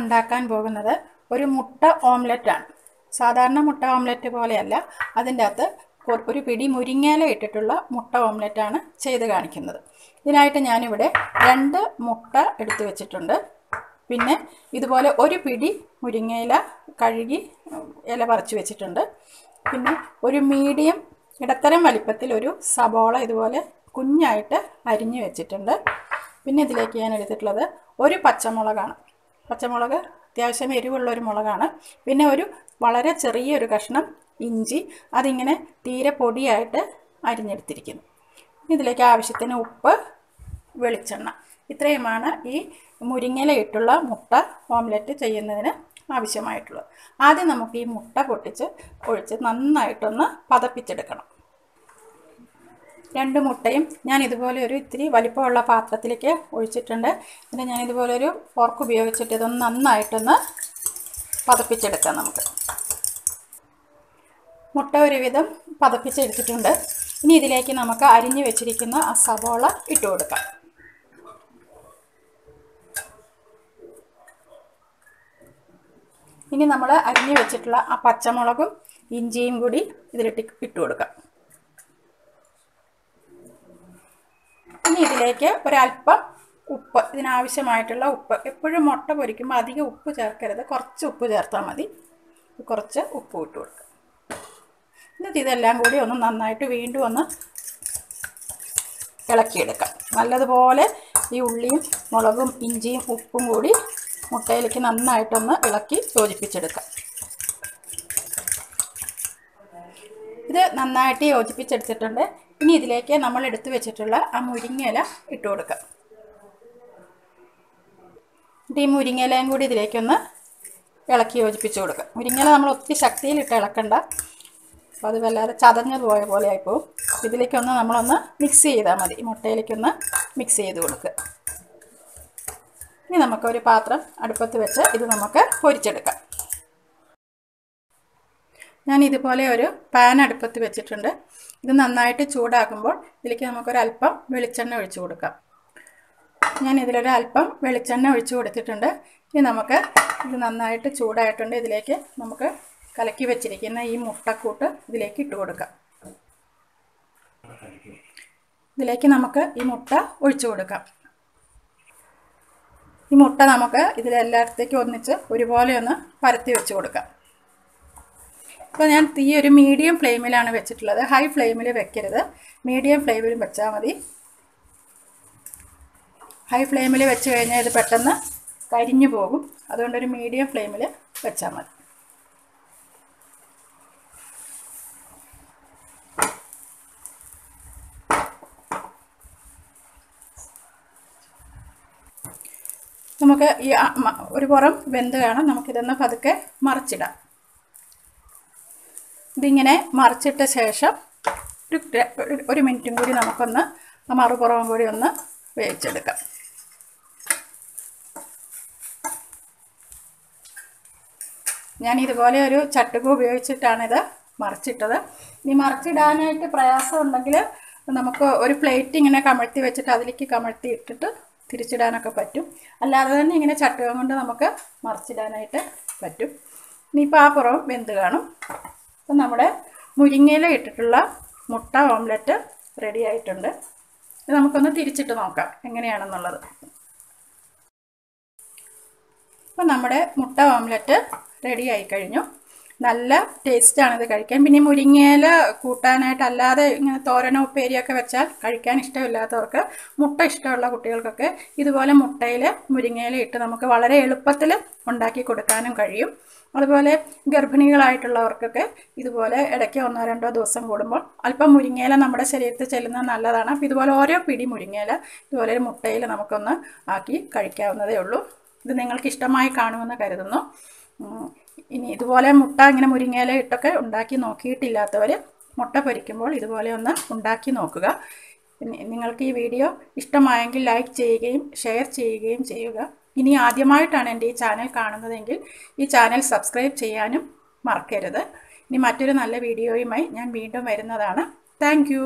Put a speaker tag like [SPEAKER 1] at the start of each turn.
[SPEAKER 1] ഉണ്ടാക്കാൻ പോകുന്നത് ഒരു മുട്ട ഓംലെറ്റ് ആണ്. സാധാരണ മുട്ട ഓംലെറ്റ് പോലെയല്ല. അതിന്റെ അകത്ത് ഒരു പിടി മുരിങ്ങയില ഇട്ടിട്ടുള്ള മുട്ട ഓംലെറ്റാണ് ചെയ്ത് കാണിക്കുന്നത്. ഇതിനായിട്ട് ഞാനിവിടെ രണ്ട് മുട്ട എടുത്തു വെച്ചിട്ടുണ്ട്. പിന്നെ ഇതുപോലെ ഒരു പിടി മുരിങ്ങയില കഴുകി ഇല പറിച്ചു വെച്ചിട്ടുണ്ട്. പിന്നെ ഒരു മീഡിയം ഇടത്തരം വലിപ്പത്തിൽ ഒരു സബോള ഇതുപോലെ കുഞ്ഞായിട്ട് അരിഞ്ഞു വെച്ചിട്ടുണ്ട്. പിന്നെ ഇതിലേക്ക് ഞാൻ എടുത്തിട്ടുള്ളത് ഒരു പച്ചമുളകാണ്. പച്ചമുളക് അത്യാവശ്യം എരിവുള്ള ഒരു മുളകാണ്. പിന്നെ ഒരു വളരെ ചെറിയൊരു കഷ്ണം ഇഞ്ചി അതിങ്ങനെ തീരെ പൊടിയായിട്ട് അരിഞ്ഞെടുത്തിരിക്കുന്നു. ഇതിലേക്ക് ആവശ്യത്തിന് ഉപ്പ് വെളിച്ചെണ്ണ. ഇത്രയുമാണ് ഈ മുരിങ്ങലയിട്ടുള്ള മുട്ട ഓംലെറ്റ് ചെയ്യുന്നതിന് ആവശ്യമായിട്ടുള്ളത്. ആദ്യം നമുക്ക് ഈ മുട്ട പൊട്ടിച്ച് ഒഴിച്ച് നന്നായിട്ടൊന്ന് പതപ്പിച്ചെടുക്കണം. രണ്ട് മുട്ടയും ഞാൻ ഇതുപോലെ ഒരു ഇത്തിരി വലിപ്പമുള്ള പാത്രത്തിലേക്ക് ഒഴിച്ചിട്ടുണ്ട്. എന്നിട്ട് ഞാൻ ഇതുപോലെ ഒരു ഫോർക്ക് ഉപയോഗിച്ചിട്ട് ഇതൊന്ന് നന്നായിട്ടൊന്ന് പതപ്പിച്ചെടുക്കാം നമുക്ക്. മുട്ട ഒരുവിധം പതപ്പിച്ചെടുത്തിട്ടുണ്ട്. ഇനി ഇതിലേക്ക് നമുക്ക് അരിഞ്ഞു വെച്ചിരിക്കുന്ന ആ സബോള ഇട്ട് കൊടുക്കാം. ഇനി നമ്മൾ അരിഞ്ഞു വെച്ചിട്ടുള്ള ആ പച്ചമുളകും ഇഞ്ചിയും കൂടി ഇതിലിട്ട് ഇട്ട് കൊടുക്കാം. ഇനി ഇതിലേക്ക് ഒരല്പം ഉപ്പ് ഇതിനാവശ്യമായിട്ടുള്ള ഉപ്പ്. എപ്പോഴും മുട്ട പൊരിക്കുമ്പോൾ അധികം ഉപ്പ് ചേർക്കരുത്. കുറച്ച് ഉപ്പ് ചേർത്താൽ മതി. കുറച്ച് ഉപ്പ് ഇട്ട് കൊടുക്കുക. എന്നിട്ട് ഇതെല്ലാം കൂടി ഒന്ന് നന്നായിട്ട് വീണ്ടും ഒന്ന് ഇളക്കിയെടുക്കാം. നല്ലതുപോലെ ഈ ഉള്ളിയും മുളകും ഇഞ്ചിയും ഉപ്പും കൂടി മുട്ടയിലേക്ക് നന്നായിട്ടൊന്ന് ഇളക്കി യോജിപ്പിച്ചെടുക്കാം. ഇത് നന്നായിട്ട് യോജിപ്പിച്ചെടുത്തിട്ടുണ്ട്. ഇനി ഇതിലേക്ക് നമ്മൾ എടുത്തു വെച്ചിട്ടുള്ള ആ മുരിങ്ങയില ഇട്ട് കൊടുക്കാം. എന്നിട്ട് ഈ മുരിങ്ങയിലയും കൂടി ഇതിലേക്കൊന്ന് ഇളക്കി യോജിപ്പിച്ച് കൊടുക്കുക മുരിങ്ങയില നമ്മൾ ഒത്തിരി ശക്തിയിലിട്ട് ഇളക്കണ്ട. അപ്പോൾ അത് വല്ലാതെ ചതഞ്ഞത് പോയ പോലെ ആയിപ്പോവും. ഇതിലേക്കൊന്ന് നമ്മളൊന്ന് മിക്സ് ചെയ്താൽ മതി. ഈ മുട്ടയിലേക്കൊന്ന് മിക്സ് ചെയ്ത് കൊടുക്കുക. ഇനി നമുക്കൊരു പാത്രം അടുപ്പത്ത് വെച്ച് ഇത് നമുക്ക് പൊരിച്ചെടുക്കാം. ഞാൻ ഇതുപോലെ ഒരു പാൻ അടുപ്പത്ത് വെച്ചിട്ടുണ്ട്. ഇത് നന്നായിട്ട് ചൂടാകുമ്പോൾ ഇതിലേക്ക് നമുക്കൊരല്പം വെളിച്ചെണ്ണ ഒഴിച്ചു കൊടുക്കാം. ഞാൻ ഇതിലൊരു അല്പം വെളിച്ചെണ്ണ ഒഴിച്ചു കൊടുത്തിട്ടുണ്ട്. ഇനി നമുക്ക് ഇത് നന്നായിട്ട് ചൂടായിട്ടുണ്ട്. ഇതിലേക്ക് നമുക്ക് കലക്കി വെച്ചിരിക്കുന്ന ഈ മുട്ടക്കൂട്ട് ഇതിലേക്ക് ഇട്ട് കൊടുക്കാം. ഇതിലേക്ക് നമുക്ക് ഈ മുട്ട ഒഴിച്ചു കൊടുക്കാം. ഈ മുട്ട നമുക്ക് ഇതിലെല്ലായിടത്തേക്കും ഒന്നിച്ച് ഒരുപോലെ ഒന്ന് പരത്തി വെച്ച് കൊടുക്കാം. ഇപ്പോൾ ഞാൻ തീ ഒരു മീഡിയം ഫ്ലെയിമിലാണ് വെച്ചിട്ടുള്ളത്. ഹൈ ഫ്ലെയിമിൽ വെക്കരുത്. മീഡിയം ഫ്ലെയിമിൽ വെച്ചാൽ മതി. ഹൈ ഫ്ലെയിമിൽ വെച്ച് കഴിഞ്ഞാൽ ഇത് പെട്ടെന്ന് കരിഞ്ഞു പോകും. അതുകൊണ്ടൊരു മീഡിയം ഫ്ലെയിമിൽ വെച്ചാൽ മതി. നമുക്ക് ഈ ഒരു പുറം വെന്ത് കാണാം നമുക്കിതൊന്ന് പതുക്കെ മറിച്ചിടാം. ഇതിങ്ങനെ മറിച്ചിട്ട ശേഷം ഒരു ഒരു- മിനിറ്റും കൂടി നമുക്കൊന്ന് മറുപുറവും കൂടി ഒന്ന് വേവിച്ചെടുക്കാം. ഞാൻ ഇതുപോലെ ഒരു ചട്ടുക ഉപയോഗിച്ചിട്ടാണിത് മറിച്ചിട്ടത്. ഇനി മറിച്ചിടാനായിട്ട് പ്രയാസം ഉണ്ടെങ്കിൽ നമുക്ക് ഒരു പ്ലേറ്റ് ഇങ്ങനെ കമഴ്ത്തി വെച്ചിട്ട് അതിലേക്ക് കമഴ്ത്തി ഇട്ടിട്ട് തിരിച്ചിടാനൊക്കെ പറ്റും. അല്ലാതെ തന്നെ ഇങ്ങനെ ചട്ടുകം കൊണ്ട് നമുക്ക് മറിച്ചിടാനായിട്ട് പറ്റും. ഇനിയിപ്പോൾ ആ പുറം വെന്ത് കാണും. അപ്പം നമ്മുടെ മുരിങ്ങയില ഇട്ടിട്ടുള്ള മുട്ട ഓംലെറ്റ് റെഡി ആയിട്ടുണ്ട്. ഇത് നമുക്കൊന്ന് തിരിച്ചിട്ട് നോക്കാം എങ്ങനെയാണെന്നുള്ളത്. അപ്പം നമ്മുടെ മുട്ട ഓംലെറ്റ് റെഡി ആയി കഴിഞ്ഞു നല്ല ടേസ്റ്റാണ് ഇത് കഴിക്കാൻ. പിന്നെ മുരിങ്ങയില കൂട്ടാനായിട്ട് അല്ലാതെ ഇങ്ങനെ തോരനോ ഉപ്പേരിയൊക്കെ വെച്ചാൽ കഴിക്കാൻ ഇഷ്ടമില്ലാത്തവർക്ക് മുട്ട ഇഷ്ടമുള്ള കുട്ടികൾക്കൊക്കെ ഇതുപോലെ മുട്ടയിൽ മുരിങ്ങയില ഇട്ട് നമുക്ക് വളരെ എളുപ്പത്തിൽ ഉണ്ടാക്കി കൊടുക്കാനും കഴിയും. അതുപോലെ ഗർഭിണികളായിട്ടുള്ളവർക്കൊക്കെ ഇതുപോലെ ഇടയ്ക്ക് ഒന്നോ രണ്ടോ ദിവസം കൂടുമ്പോൾ അല്പം മുരിങ്ങയില നമ്മുടെ ശരീരത്തിൽ ചെല്ലുന്നത് നല്ലതാണ്. അപ്പോൾ ഇതുപോലെ ഓരോ പിടി മുരിങ്ങയില ഇതുപോലെ ഒരു മുട്ടയിൽ നമുക്കൊന്ന് ആക്കി കഴിക്കാവുന്നതേ ഉള്ളൂ. ഇത് നിങ്ങൾക്ക് ഇഷ്ടമായി കാണുമെന്ന് കരുതുന്നു. ഇനി ഇതുപോലെ മുട്ട ഇങ്ങനെ മുരിങ്ങയില ഇട്ടൊക്കെ ഉണ്ടാക്കി നോക്കിയിട്ടില്ലാത്തവർ മുട്ട പൊരിക്കുമ്പോൾ ഇതുപോലെ ഒന്ന് ഉണ്ടാക്കി നോക്കുക. നിങ്ങൾക്ക് ഈ വീഡിയോ ഇഷ്ടമായെങ്കിൽ ലൈക്ക് ചെയ്യുകയും ഷെയർ ചെയ്യുകയും ചെയ്യുക. ഇനി ആദ്യമായിട്ടാണ് എന്റെ ഈ ചാനൽ കാണുന്നതെങ്കിൽ ഈ ചാനൽ സബ്സ്ക്രൈബ് ചെയ്യാനും മറക്കരുത്. ഇനി മറ്റൊരു നല്ല വീഡിയോയുമായി ഞാൻ വീണ്ടും വരുന്നതാണ്. താങ്ക്